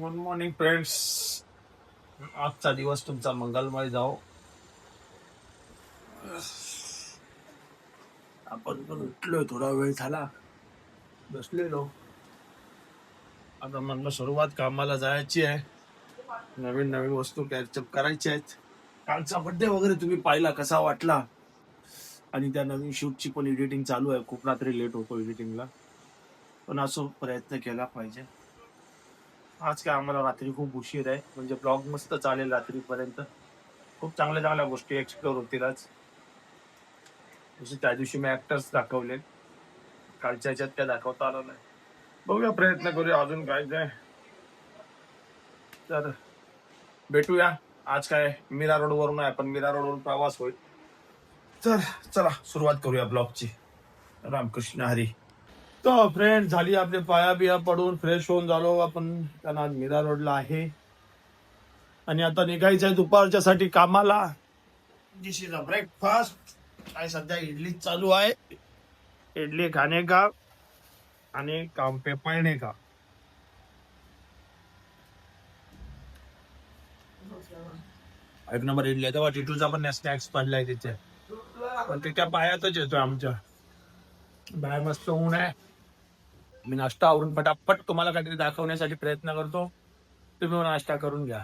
Good morning friends आजचा दिवस तुमचा मंगलमय जाओ. आपण पण उठलोय थोडा वेळ झाला. बसलेलो. आता म्हणलं सुरुवात कामाला जायची आहे. नवीन नवीन वस्तू कॅचअप करायच्या आहेत. कालचा बड्डे वगैरे तुम्ही पाहिला कसा वाटला? आणि त्या नवीन शूटची पण एडिटिंग चालू आहे. खूप रात्री लेट होतो एडिटिंगला पण असं प्रयत्न केला पाहिजे. आज काय आम्हाला रात्री खूप उशीर आहे. म्हणजे ब्लॉग मस्त चालेल रात्रीपर्यंत. खूप चांगल्या चांगल्या गोष्टी एक्सप्लोर होतील आज. जसे त्या दिवशी मी ऍक्टर्स दाखवले. कालच्या ह्याच्यात काय दाखवता आलं नाही. बघूया प्रयत्न करूया अजून काय काय. तर भेटूया. आज काय मीरा रोड वरून आहे पण मीरा रोड वरून प्रवास होईल. तर चला सुरुवात करूया ब्लॉगची. रामकृष्ण हरी. तर फ्रेंड झाली आपले पाया बिया पडून फ्रेश होऊन झालो. आपण त्यांना मीरा रोडला आहे. आणि आता निघायचं आहे दुपारच्या साठी कामाला. दिस इज अ ब्रेकफास्ट काय सध्या इडली चालू आहे. इडली खाणे का? आणि काम पे पळणे का? एक नंबर इडली आहे. तेव्हा टिटूचा पण स्नॅक्स पडलाय तिथे. पण ते त्या पायातच येतोय आमच्या. बाहेर मस्त ऊन आहे. मी नाश्ता आवरून पटापट तुम्हाला काहीतरी दाखवण्यासाठी प्रयत्न करतो. तुम्ही हो नाश्ता करून घ्या.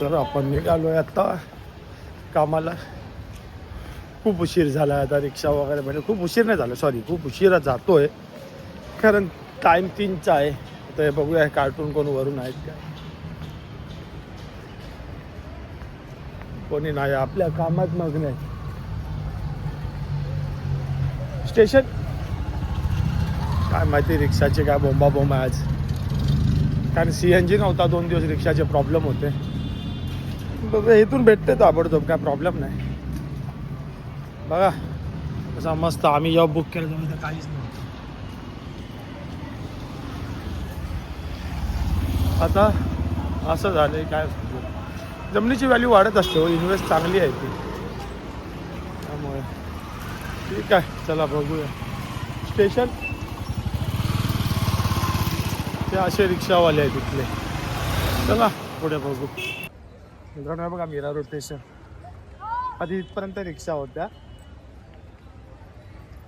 तर आपण निघालोय आता. कामाला. खूप उशीर झाला आता रिक्षा वगैरे म्हणजे खूप उशीर नाही झाला सॉरी खूप उशिरा जातोय. कारण टाइम तीनचा आहे. तर हे बघूया कार्टून कोण वरून आहेत का. कोणी नाही आपल्या कामात मग नाही स्टेशन? काय माहिती रिक्षाचे काय बोंबा बोंब आहे आज. कारण सी एन जी नव्हता दोन दिवस रिक्षाचे प्रॉब्लेम होते. इथून भेटते ताबडतोब काय प्रॉब्लेम नाही. बघा कसा मस्त आम्ही जॉब बुक केलं तर काहीच नाही आता असं झालं काय जमिनीची व्हॅल्यू वाढत असते हो. इन्व्हेस्ट चांगली आहे ती. त्यामुळे. ठीक आहे चला बघूया. स्टेशन ते असे रिक्षावाले आहेत तिथले चला पुढे बघू. मित्रांनो बघा मीरा रोड स्टेशन आधी इथपर्यंत रिक्षा होत्या.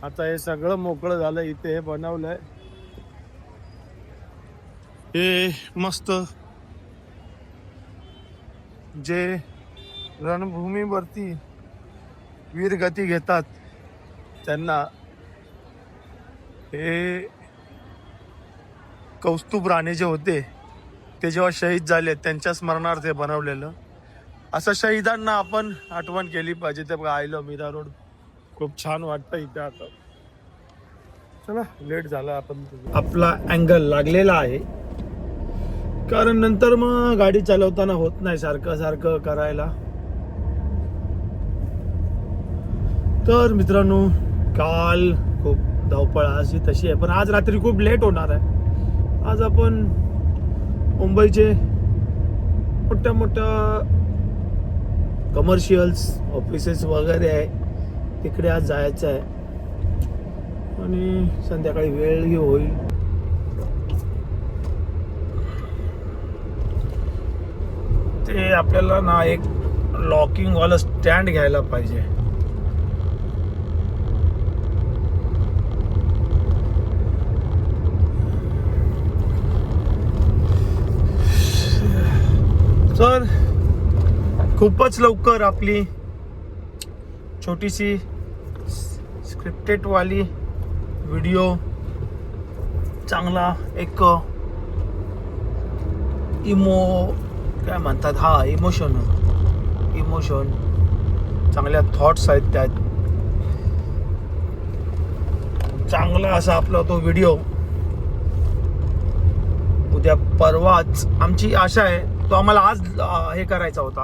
आता हे सगळं मोकळं झालं इथे हे बनवलंय. हे मस्त जे रणभूमीवरती वीरगती घेतात त्यांना हे कौस्तुभ राणे जे होते ते जेव्हा शहीद झाले त्यांच्या स्मरणार्थ हे बनवलेलं. असं शहीदांना आपण आठवण केली पाहिजे. ते बघा आयलो मीरा रोड. खूप छान वाटतं इथे आता. चला लेट झाला आपण. आपला अँगल लागलेला आहे. कारण नंतर मग गाडी चालवताना होत नाही सारखं सारखं करायला. तर मित्रांनो काल खूप धावपळ अशी तशी आहे पण आज रात्री खूप लेट होणार आहे. आज आपण मुंबईचे मोठ्या मोठ्या कमर्शियल्स ऑफिसेस वगैरे आहे तिकडे आज जायचं आहे. आणि संध्याकाळी वेळही होईल. ते आपल्याला ना एक लॉकिंगवाला स्टँड घ्यायला पाहिजे. तर खूपच लवकर आपली छोटीशी स्क्रिप्टेडवाली व्हिडिओ चांगला एक इमो काय म्हणतात? हा इमोशन इमोशन चांगल्या थॉट्स आहेत त्यात. चांगला असा आपला तो व्हिडिओ उद्या परवाच आमची आशा आहे तो आम्हाला आज हे करायचा होता.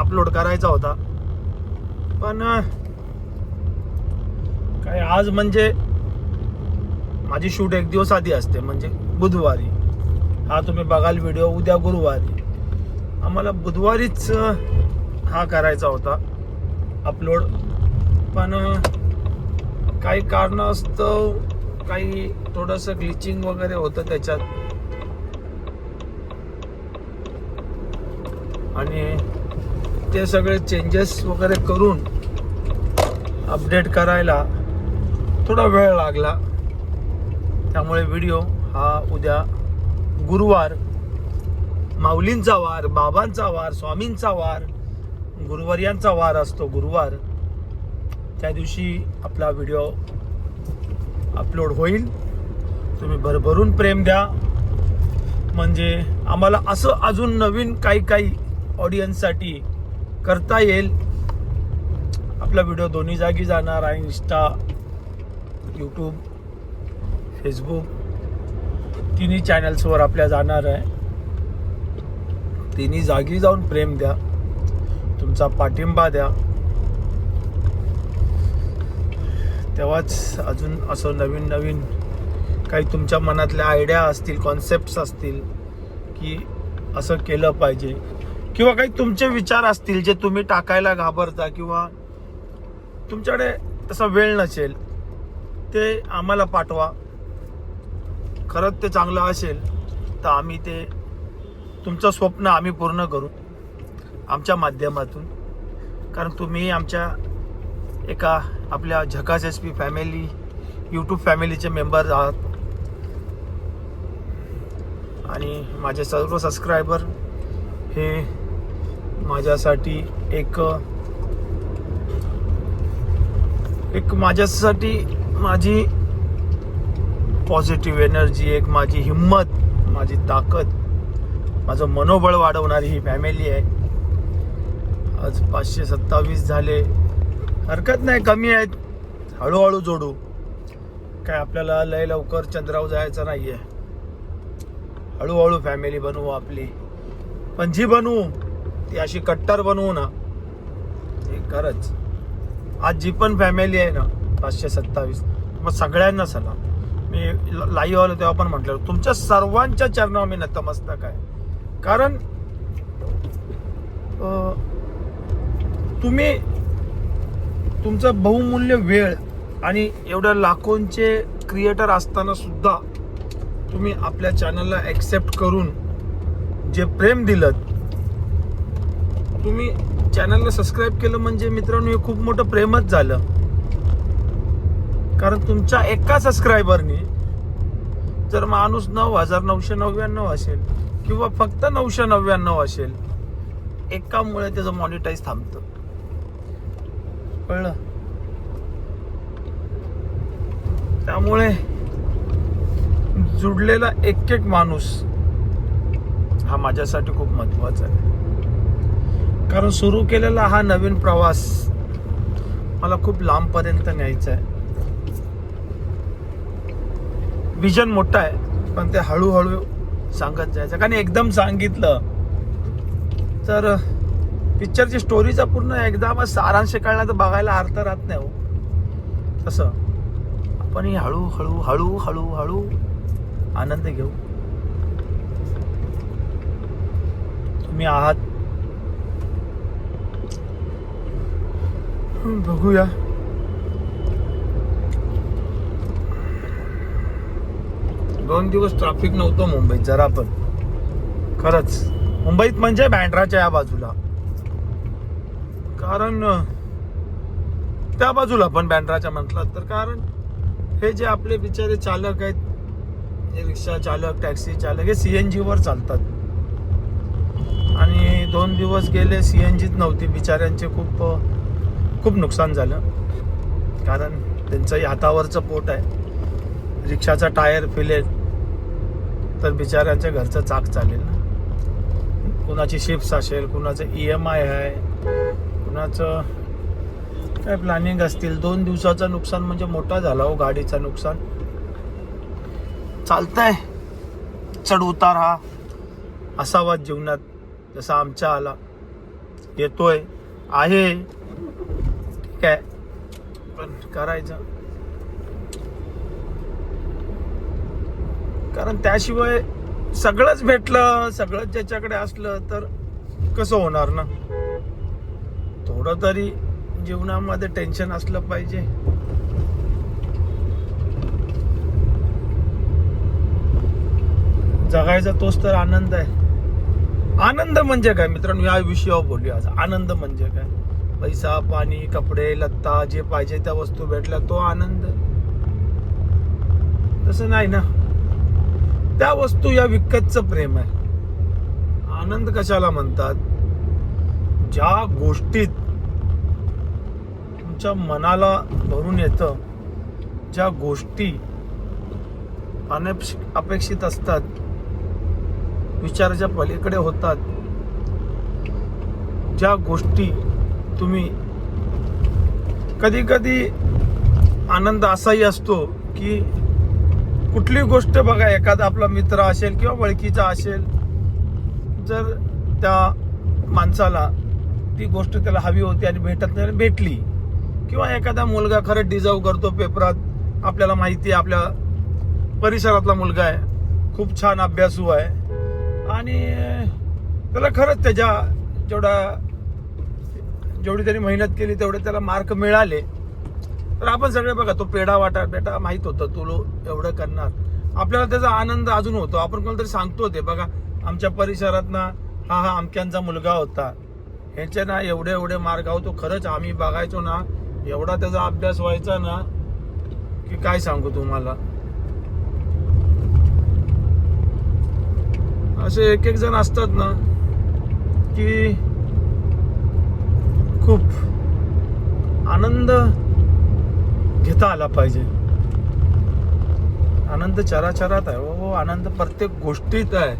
अपलोड करायचा होता. पण काय आज म्हणजे माझी शूट एक दिवस आधी असते म्हणजे बुधवारी. हा तुम्ही बघाल व्हिडिओ उद्या गुरुवारी. आम्हाला बुधवारीच हा करायचा होता अपलोड पण काही कारणास्तव काही थोडंसं ग्लिचिंग वगैरे होतं त्याच्यात. आणि ते सगळे चेंजेस वगैरे करून अपडेट करायला थोडा वेळ लागला. त्यामुळे व्हिडिओ हा उद्या गुरुवार माऊलींचा वार बाबांचा वार स्वामींचा वार गुरुवर्यांचा वार असतो गुरुवार. त्या दिवशी आपला व्हिडिओ अपलोड होईल. तुम्ही भरभरून प्रेम द्या. म्हणजे आम्हाला असं अजून नवीन काही काही ऑडियन्ससाठी करता येईल. आपला व्हिडिओ दोन्ही जागी जाणार आहे. इंस्टा यूट्यूब फेसबुक तिन्ही चॅनल्सवर आपल्या जाणार आहे. तिन्ही जागी जाऊन प्रेम द्या. तुमचा पाठिंबा द्या. तेव्हाच अजून असं नवीन नवीन काही तुमच्या मनातल्या आयडिया असतील कॉन्सेप्ट असतील की असं केलं पाहिजे. किंवा काही तुमचे विचार असतील जे तुम्ही टाकायला घाबरता किंवा तुमच्याकडे तसा वेळ नसेल ते आम्हाला पाठवा. खरंच ते चांगलं असेल तर आम्ही ते तुमचं स्वप्न आम्ही पूर्ण करू आमच्या माध्यमातून. कारण तुम्ही आमच्या एका आपल्या झकास एस पी फॅमिली यूट्यूब फॅमिलीचे मेंबर आहात. आणि माझे सर्व सबस्क्रायबर हे माझ्यासाठी एक एक माझ्यासाठी माझी पॉझिटिव्ह एनर्जी एक माझी हिंमत माझी ताकद माझं मनोबळ वाढवणारी ही फॅमिली आहे. आज पाचशे सत्तावीस झाले. हरकत नाही कमी आहेत. हळूहळू जोडू. काय आपल्याला लय लवकर चंद्रावर जायचं नाही आहे हळूहळू फॅमिली बनवू आपली. पण जी बनवू ती अशी कट्टर बनवू ना. ते खरंच. आज जी पण फॅमिली आहे ना पाचशे सत्तावीस. मग सगळ्यांना सलाम. मी लाईव्ह आलो तेव्हा पण म्हटलं तुमच्या सर्वांच्या चरणावर मी नतमस्तक आहे. कारण तुम्ही तुमचा बहुमूल्य वेळ आणि एवढ्या लाखोंचे क्रिएटर असताना सुद्धा तुम्ही आपल्या चॅनलला ॲक्सेप्ट करून जे प्रेम दिलं तुम्ही चॅनलला सबस्क्राईब केलं म्हणजे मित्रांनो हे खूप मोठं प्रेमच झालं. कारण तुमच्या एका सबस्क्रायबरने जर माणूस नऊ हजार नऊशे नव्याण्णव असेल किंवा फक्त नऊशे नव्याण्णव असेल एकामुळे त्याचं मॉनिटाईज थांबतं. कळलं? त्यामुळे जुडलेला एक एक माणूस हा माझ्यासाठी खूप महत्त्वाचा आहे. कारण सुरू केलेला हा नवीन प्रवास मला खूप लांबपर्यंत न्यायचा आहे. विजन मोठा आहे पण ते हळूहळू सांगत जायचं. कारण एकदम सांगितलं. तर पिक्चरची स्टोरीचा पूर्ण एकदम सारांश कळला तर बघायला अर्थ राहत नाही हो. तसं. आपण ही हळू हळू हळू हळू आनंद घेऊ. तुम्ही आहात. बघूया. दोन दिवस ट्रॅफिक नव्हतं मुंबईत जरा पण. खरंच. मुंबईत म्हणजे बँड्राच्या या बाजूला. कारण त्या बाजूला पण बँड्राच्या म्हटलं तर कारण हे जे आपले बिचारे चालक आहेत रिक्षा चालक टॅक्सी चालक हे सी एन जीवर चालतात. आणि दोन दिवस गेले सी एन जीच नव्हती. बिचाऱ्यांचे खूप खूप नुकसान झालं. कारण त्यांचंही हातावरचं पोट आहे. रिक्षाचा टायर फिलेल तर बिचाऱ्यांच्या घरचं चाक चालेल ना. कुणाची शिफ्ट असेल कुणाचं ई एम आय आहे कुणाचं काय प्लॅनिंग असतील? दोन दिवसाचं नुकसान म्हणजे मोठा झाला हो गाडीचं नुकसान. चालतंय. चढ उतार हा. असावा जीवनात जसा आमच्या आला. येतोय. आहे. ठीक आहे. पण करायचं. कारण त्याशिवाय सगळंच भेटलं सगळंच ज्याच्याकडे असलं तर कसं होणार ना? थोडं तरी जीवनामध्ये टेन्शन असलं पाहिजे. जगायचा तोच तर आनंद आहे. आनंद म्हणजे काय? मित्रांनो या विषयावर बोलूया आज. आनंद म्हणजे काय? पैसा पाणी कपडे लत्ता जे पाहिजे त्या वस्तू भेटल्या तो आनंद. तसं नाही ना? त्या वस्तू या विकतचं प्रेम आहे. आनंद कशाला म्हणतात? ज्या गोष्टीत तुमच्या मनाला भरून येतं ज्या गोष्टी अनपेक्ष अपेक्षित असतात विचाराच्या पलीकडे होतात ज्या गोष्टी तुम्ही कधी कधी आनंद असाही असतो की कुठली गोष्ट बघा एखादा आपला मित्र असेल किंवा ओळखीचा असेल जर त्या माणसाला ती गोष्ट त्याला हवी होती आणि भेटत नाही भेटली किंवा एखादा मुलगा खरंच डिझर्व करतो पेपरात आपल्याला माहिती आहे आपल्या परिसरातला मुलगा आहे खूप छान अभ्यासू आहे आणि त्याला खरंच त्याच्या जेवढा जेवढी त्यांनी मेहनत केली तेवढे त्याला मार्क मिळाले. तर आपण सगळे बघा तो पेढा वाटा बेटा माहीत होतं तू लो- एवढं करणार. आपल्याला त्याचा आनंद अजून होतो. आपण कोणतरी सांगतो ते बघा आमच्या परिसरात ना हा हा अमक्यांचा मुलगा होता. ह्याचे ना एवढे एवढे मार्ग आहोत तो खरंच आम्ही बघायचो ना एवढा त्याचा अभ्यास व्हायचा ना की काय सांगू तुम्हाला? असे एक एक जण असतात ना की खूप आनंद घेता आला पाहिजे. आनंद चराचरात आहे. हो हो आनंद प्रत्येक गोष्टीत आहे.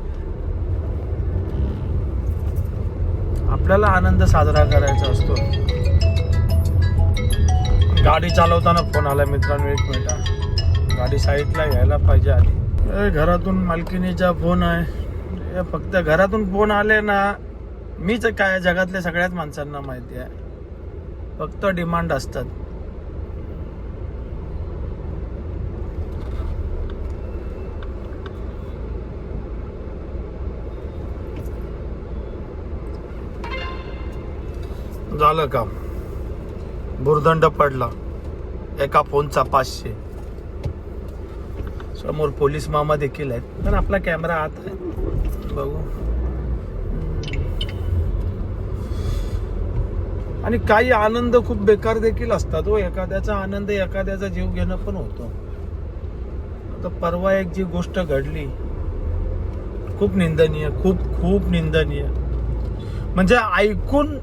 आपल्याला आनंद साजरा करायचा असतो. गाडी चालवताना फोन आला मित्रांनो एक मिनिट गाडी साईडला घ्यायला पाहिजे आधी. ए, घरातून मालकिनीचा फोन आहे. फक्त घरातून फोन आले ना मीच काय जगातल्या सगळ्याच माणसांना माहिती आहे. फक्त डिमांड असतात. झालं काम भुर्दंड पडला. एका फोनचा पाचशे. समोर पोलीस मामा देखील आहेत. पण आपला कॅमेरा आत आहे. बघू. आणि काही आनंद खूप बेकार देखील असतात हो. एखाद्याचा आनंद एखाद्याचा जीव घेणं पण होतो. आता परवा एक जी गोष्ट घडली. खूप निंदनीय खूप खूप निंदनीय. म्हणजे ऐकून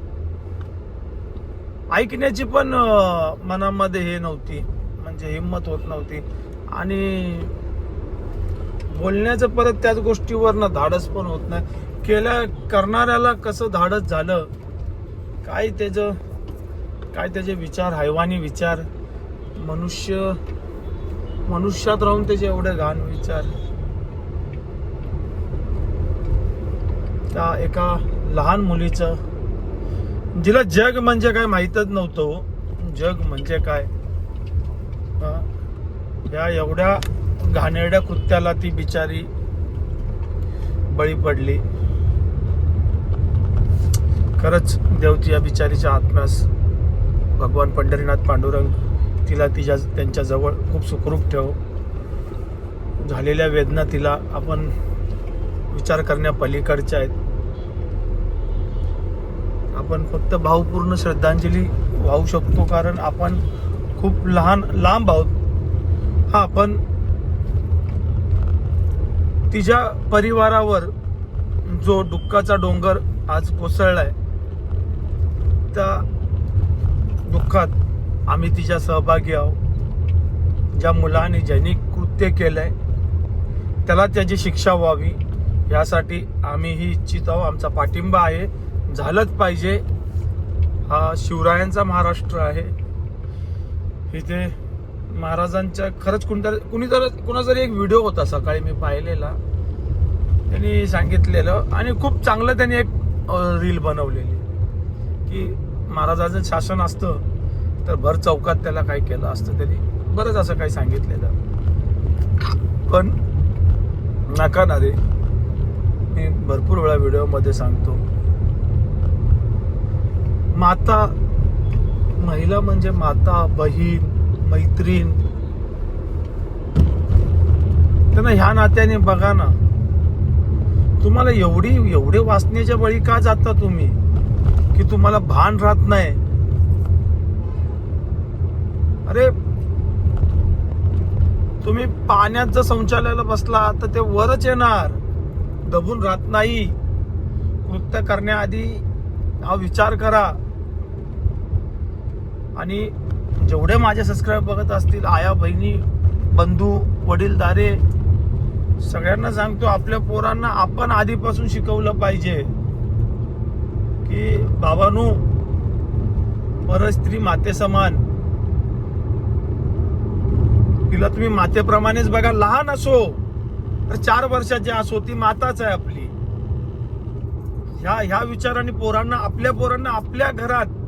ऐकण्याची पण मनामध्ये हे नव्हती. म्हणजे हिंमत होत नव्हती. आणि बोलण्याचं परत त्याच गोष्टीवर ना धाडस पण होत नाही. केल्या करणाऱ्याला कसं धाडस झालं? काय त्याचं काय त्याचे विचार हैवानी विचार? मनुष्य मनुष्यात राहून त्याचे एवढे घाण विचार. त्या एका लहान मुलीचं जिला जग म्हणजे काय माहीतच नव्हतं हो. जग म्हणजे काय? या एवढ्या घाणेरड्या कृत्याला ती बिचारी बळी पडली. खरंच देवती या बिचारीच्या आत्म्यास भगवान पंढरीनाथ पांडुरंग तिला तिच्या त्यांच्या जवळ खूप सुखरूप ठेव. झालेल्या वेदना तिला आपण विचार करण्या पलीकडच्या आहेत. आपण फक्त भावपूर्ण श्रद्धांजली वाहू शकतो कारण आपण खूप लहान लांब आहोत. हा पण तिच्या परिवारावर जो दुःखाचा डोंगर आज कोसळलाय त्या दुःखात आम्ही तिच्या सहभागी आहोत. ज्या मुलाने ज्यांनी कृत्य केलंय त्याला त्याची शिक्षा व्हावी यासाठी आम्ही ही इच्छित आहोत. आमचा पाठिंबा आहे. झालंच पाहिजे. हा शिवरायांचा महाराष्ट्र आहे. इथे महाराजांच्या खरंच कोणत्या कुणी जर कुणा जरी एक व्हिडिओ होता सकाळी मी पाहिलेला. त्यांनी सांगितलेलं आणि खूप चांगलं त्यांनी एक रील बनवलेली. की महाराजांचं शासन असतं तर भर चौकात त्याला काय केलं असतं त्यांनी. बरंच असं काही सांगितलेलं. पण नका ना रे. मी भरपूर वेळा व्हिडिओमध्ये सांगतो. माता महिला म्हणजे माता बहीण मैत्रीण. त्यांना ह्या नात्याने बघा ना. तुम्हाला एवढी एवढे वाचण्याच्या बळी का जाता तुम्ही? की तुम्हाला भान राहत नाही. अरे तुम्ही पाण्यात जर शौचालयाला बसला तर ते वरच येणार. दबून राहत नाही. कृत्य करण्याआधी हा विचार करा. आणि जेवढे माझे सबस्क्राईब बघत असतील आया बहिणी बंधू वडीलधारे सगळ्यांना सांगतो आपल्या पोरांना आपण आधीपासून शिकवलं पाहिजे की बाबानू परस्त्री माते समान. तिला तुम्ही मातेप्रमाणेच बघा लहान असो तर चार वर्षाची असो ती माताच आहे आपली. ह्या ह्या विचाराने पोरांना आपल्या पोरांना आपल्या घरात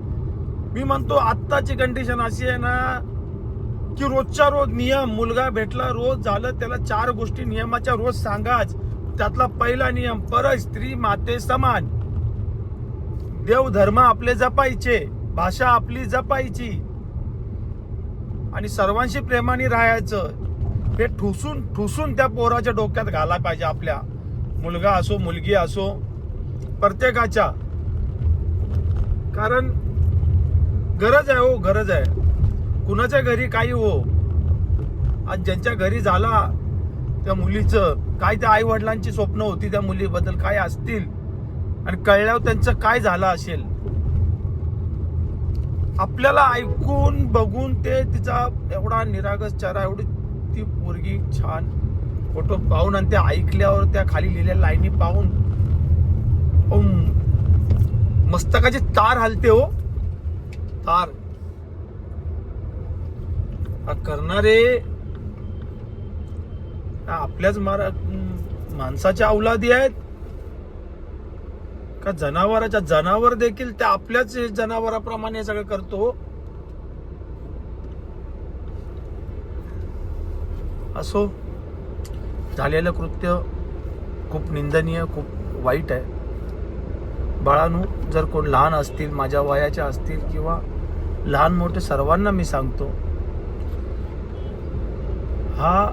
मी म्हणतो आत्ताची कंडिशन अशी आहे ना की रोजच्या रोज नियम मुलगा भेटला रोज झालं त्याला चार गोष्टी नियमाच्या रोज सांगाच. त्यातला पहिला नियम पर स्त्री माते समान. देव धर्म आपले जपायचे भाषा आपली जपायची. आणि सर्वांशी प्रेमाने राहायचं. हे ठुसून ठुसून त्या पोराच्या डोक्यात घाला पाहिजे आपल्या. मुलगा असो मुलगी असो प्रत्येकाच्या. कारण गरज आहे हो गरज आहे. कुणाच्या घरी काही हो. आज ज्यांच्या घरी झाला त्या मुलीचं काय त्या आई वडिलांची स्वप्न होती त्या मुलीबद्दल काय असतील? आणि कळल्यावर त्यांचं काय झालं असेल? आपल्याला ऐकून बघून ते तिचा एवढा निरागस चेहरा एवढी ती पोरगी छान फोटो पाहून आणि ते ऐकल्यावर त्या खाली लिहिलेल्या लाईनी पाहून अम, मस्तकाची तार हलते हो. तार करणारे आपल्याच मारा माणसाच्या अवलादी आहेत. का जनावराच्या जनावर देखील त्या आपल्याच जनावराप्रमाणे हे सगळं करतो? असो. झालेलं कृत्य खूप निंदनीय खूप वाईट आहे. बाळांनो जर कोण लहान असतील माझ्या वयाच्या असतील किंवा लहान मोठे सर्वांना मी सांगतो हा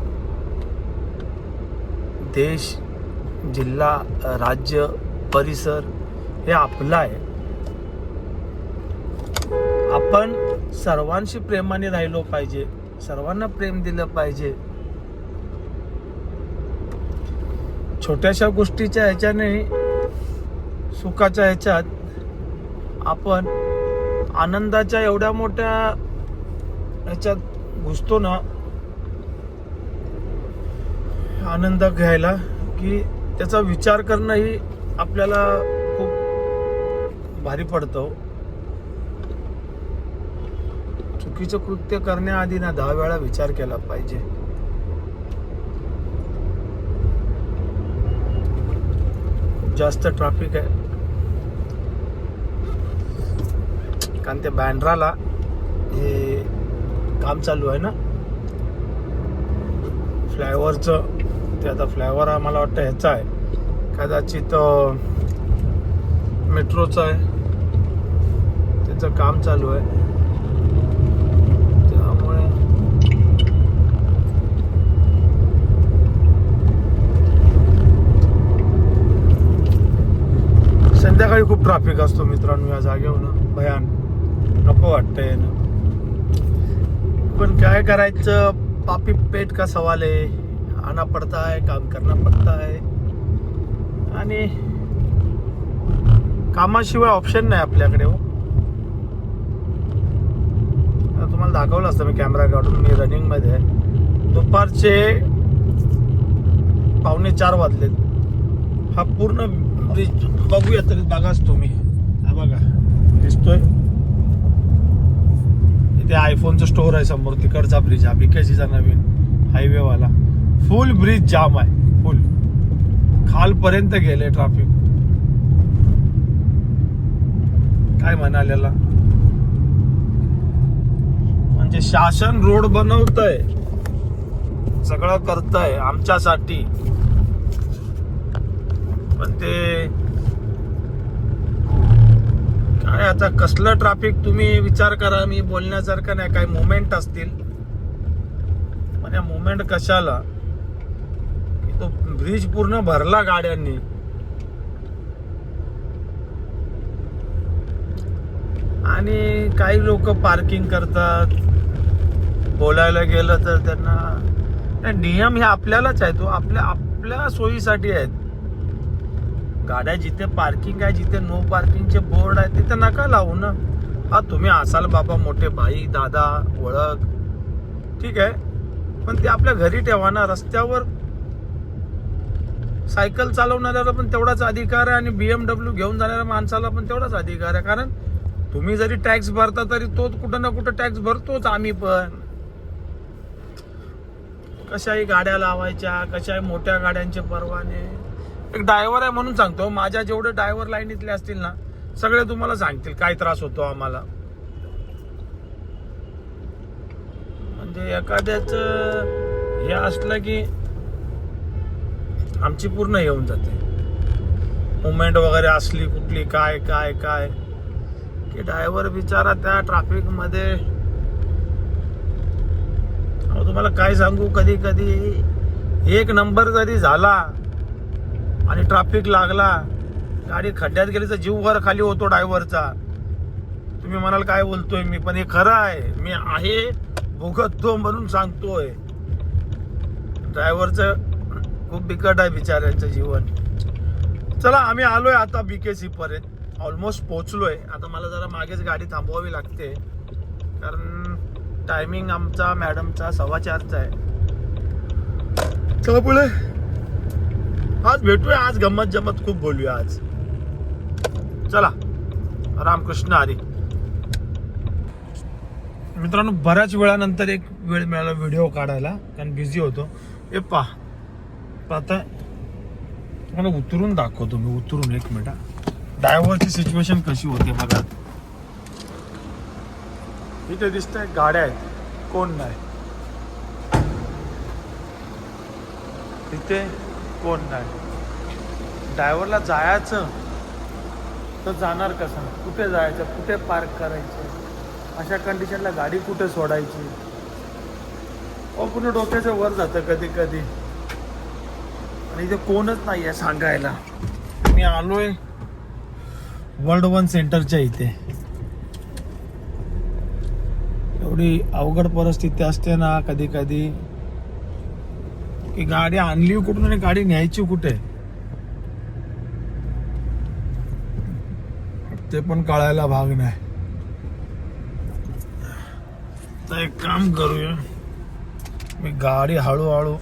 देश जिल्हा राज्य परिसर हे आपलं आहे. आपण सर्वांशी प्रेमाने राहिलो पाहिजे सर्वांना प्रेम दिलं पाहिजे. छोट्याशा गोष्टीच्या ह्याच्याने सुखाच्या ह्याच्यात आपण आनंदाच्या एवढ्या मोठ्या ह्याच्यात घुसतो ना आनंद घ्यायला की त्याचा विचार करणंही आपल्याला खूप भारी पडतं. चुकीचं कृत्य करण्याआधी ना दहा वेळा विचार केला पाहिजे. जास्त ट्रॅफिक आहे. कारण त्या बँड्राला हे काम चालू आहे ना. फ्लायओव्हरचं ते आता फ्लायओव्हर आम्हाला वाटतं ह्याचा आहे. कदाचित मेट्रोचं आहे. त्याचं काम चालू आहे. त्यामुळे संध्याकाळी खूप ट्रॅफिक असतो मित्रांनो या जागेवर भयान. नको वाटतंय ना. पण काय करायचं? पापी पेट का सवाल आहे? आना पड़ता है काम करना पड़ता है आणि कामाशिवाय ऑप्शन नाही आपल्याकडे हो. तुम्हाला दाखवलं असतं मी कॅमेरा काढून मी रनिंगमध्ये दुपारचे पावणे चार वाजलेत. हा पूर्ण ब्रिज बघूया तरी बघाच तुम्ही. हा बघा. दिसतोय? ते आयफोनचं स्टोअर आहे समोर तिकडचा ब्रिज हा बीकेसीचा नवीन हायवे वाला. फुल ब्रिज जाम आहे. फुल खालपर्यंत गेले ट्राफिक काय म्हणालेला म्हणजे शासन रोड बनवतय. सगळं करतय आमच्यासाठी. पण ते आणि आता कसलं ट्रॅफिक तुम्ही विचार करा मी बोलण्यासारखं नाही काही मुवमेंट असतील. पण या मुवमेंट कशाला? की तो ब्रिज पूर्ण भरला गाड्यांनी. आणि काही लोक पार्किंग करतात. बोलायला गेलं तर त्यांना नियम हे आपल्यालाच आहे. तो आपल्या आपल्या सोयीसाठी आहेत. गाड्या जिथे पार्किंग आहे जिथे नो पार्किंगचे बोर्ड आहे तिथे नका लावू ना. हा तुम्ही असाल बाबा मोठे भाई दादा ओळख. ठीक आहे? पण ते आपल्या घरी ठेवा ना रस्त्यावर सायकल चालवणाऱ्याला पण तेवढाच अधिकार आहे आणि बी डब्ल्यू घेऊन जाणाऱ्या माणसाला पण तेवढाच अधिकार आहे. कारण तुम्ही जरी टॅक्स भरता तरी तो कुठं ना कुठं टॅक्स भरतोच आम्ही पण. कशाही गाड्या लावायच्या कशाही मोठ्या गाड्यांचे परवाने. एक ड्रायव्हर आहे म्हणून सांगतो. माझ्या जेवढे ड्रायव्हर लाईनीतले असतील ना सगळे तुम्हाला सांगतील काय त्रास होतो आम्हाला. म्हणजे एखाद्याच हे असलं की आमची पूर्ण येऊन जाते. मुवमेंट वगैरे असली कुठली काय काय काय. की ड्रायव्हर बिचारा त्या ट्रॅफिकमध्ये अहो तुम्हाला काय सांगू कधी कधी एक नंबर जरी झाला आणि ट्रॅफिक लागला. गाडी खड्ड्यात गेली तर जीव वर खाली होतो ड्रायव्हरचा तुम्ही म्हणाल काय बोलतोय मी पण हे खरं आहे. मी आहे भोगतो म्हणून सांगतोय. ड्रायव्हरचं खूप बिकट आहे बिचाऱ्यांचं जीवन. चला आम्ही आलोय आता बीकेसी पर्यंत. ऑलमोस्ट पोचलोय आता मला जरा मागेच गाडी थांबवावी लागते. कारण टायमिंग आमचा मॅडमचा सव्वा चारचा आहे. चला पुढे. आज भेटूया आज गंमत जमत खूप बोलूया आज. चला रामकृष्ण हरी. मित्रांनो बऱ्याच वेळानंतर एक वेळ मिळाला व्हिडिओ काढायला कारण बिझी होतो. ए पा आता मला उतरून दाखवतो मी उतरून एक मिनिट ड्रायव्हरची सिच्युएशन कशी होते बघा. इथे दिसतंय गाड्या आहेत कोण नाही. इथे कोण नाही. ड्रायव्हरला जायचं तर जाणार कसं? कुठे जायचं? कुठे पार्क करायचं? अशा कंडिशनला गाडी कुठे सोडायची? अहो पूर्ण डोक्याचं वर जातं कधी कधी आणि इथे कोणच नाही आहे सांगायला. मी आलोय वर्ल्ड वन सेंटरच्या इथे. एवढी अवघड परिस्थिती असते ना कधी कधी की गाडी आणली कुठून आणि गाडी न्यायची कुठे? ते पण कळायला भाग नाही. तर एक काम करूया. मी गाडी हळूहळू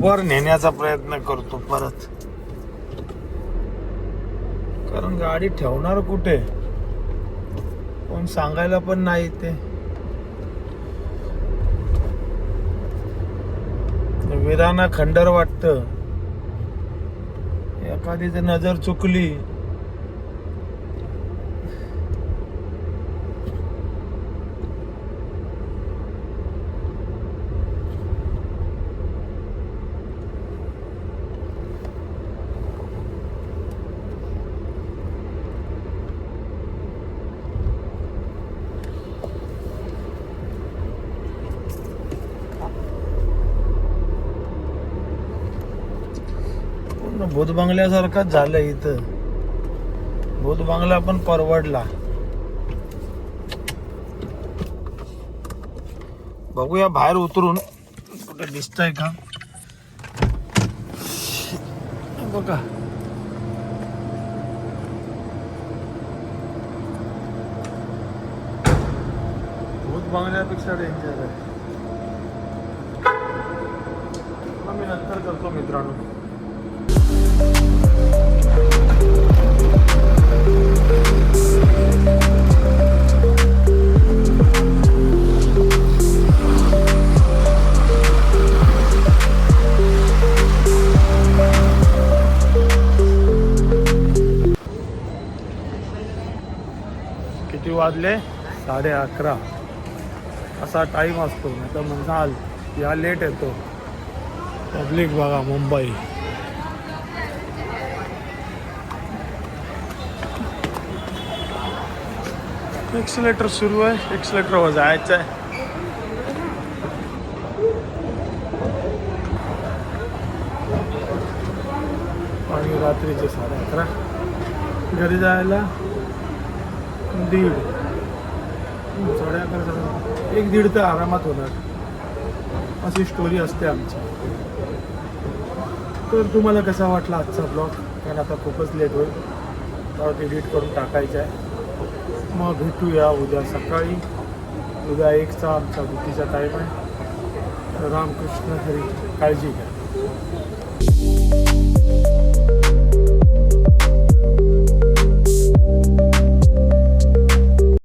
वर नेण्याचा प्रयत्न करतो परत. कारण गाडी ठेवणार कुठे? कोण सांगायला पण नाही ते. विराना खंडर वाटतं. एखादी जर नजर चुकली पूर्ण भूत बंगल्यासारखंच झालं इथं. भूत बंगला पण परवडला. बघूया बाहेर उतरून कुठे दिसतंय का. बघा. भूत बंगल्यापेक्षा डेंजर आहे. मग मी नंतर करतो मित्रांनो. किती वाजले? साडे अकरा. असा टाईम असतो. नाही तर म्हणाल या लेट येतो. पब्लिक बघा मुंबई. एक्सलेटर सुरू आहे. एक्सिलेटरवर जायचं आहे. आणि रात्रीचे साडे अकरा. घरी जायला दीड. साडे अकरा एक दीड तर आरामात होणार. अशी स्टोरी असते आमची. तर तुम्हाला कसा वाटला आजचा ब्लॉग कारण आता खूपच लेट होईल. तर एडिट करून टाकायचं आहे. मग भेटूया उद्या सकाळी. उद्या एकचा आमचा ड्युटीचा टाईम आहे. रामकृष्ण हरी काळजी घ्या.